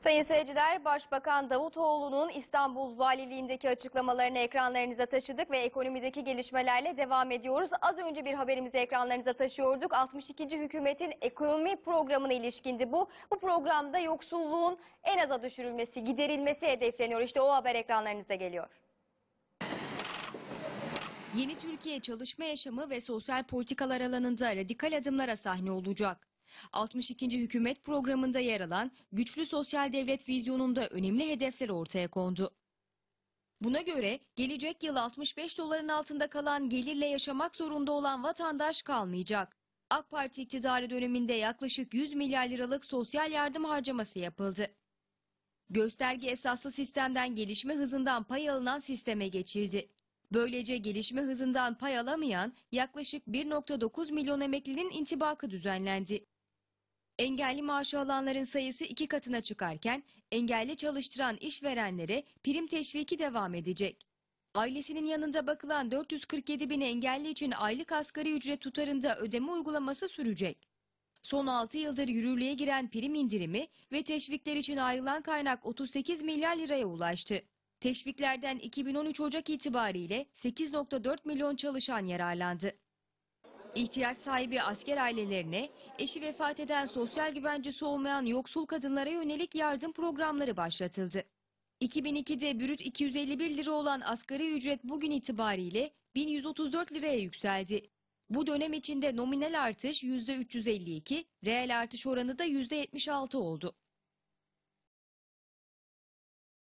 Sayın seyirciler, Başbakan Davutoğlu'nun İstanbul Valiliğindeki açıklamalarını ekranlarınıza taşıdık ve ekonomideki gelişmelerle devam ediyoruz. Az önce bir haberimizi ekranlarınıza taşıyorduk. 62. hükümetin ekonomi programına ilişkindi bu. Bu programda yoksulluğun en aza düşürülmesi, giderilmesi hedefleniyor. İşte o haber ekranlarınıza geliyor. Yeni Türkiye çalışma yaşamı ve sosyal politikalar alanında radikal adımlara sahne olacak. 62. hükümet programında yer alan güçlü sosyal devlet vizyonunda önemli hedefler ortaya kondu. Buna göre gelecek yıl 65 doların altında kalan gelirle yaşamak zorunda olan vatandaş kalmayacak. AK Parti iktidarı döneminde yaklaşık 100 milyar liralık sosyal yardım harcaması yapıldı. Gösterge esaslı sistemden gelişme hızından pay alınan sisteme geçildi. Böylece gelişme hızından pay alamayan yaklaşık 1.9 milyon emeklinin intibakı düzenlendi. Engelli maaşı alanların sayısı iki katına çıkarken engelli çalıştıran işverenlere prim teşviki devam edecek. Ailesinin yanında bakılan 447 bin engelli için aylık asgari ücret tutarında ödeme uygulaması sürecek. Son 6 yıldır yürürlüğe giren prim indirimi ve teşvikler için ayrılan kaynak 38 milyar liraya ulaştı. Teşviklerden 2013 Ocak itibariyle 8.4 milyon çalışan yararlandı. İhtiyaç sahibi asker ailelerine, eşi vefat eden sosyal güvencesi olmayan yoksul kadınlara yönelik yardım programları başlatıldı. 2002'de bürüt 251 lira olan asgari ücret bugün itibariyle 1134 liraya yükseldi. Bu dönem içinde nominal artış %352, reel artış oranı da %76 oldu.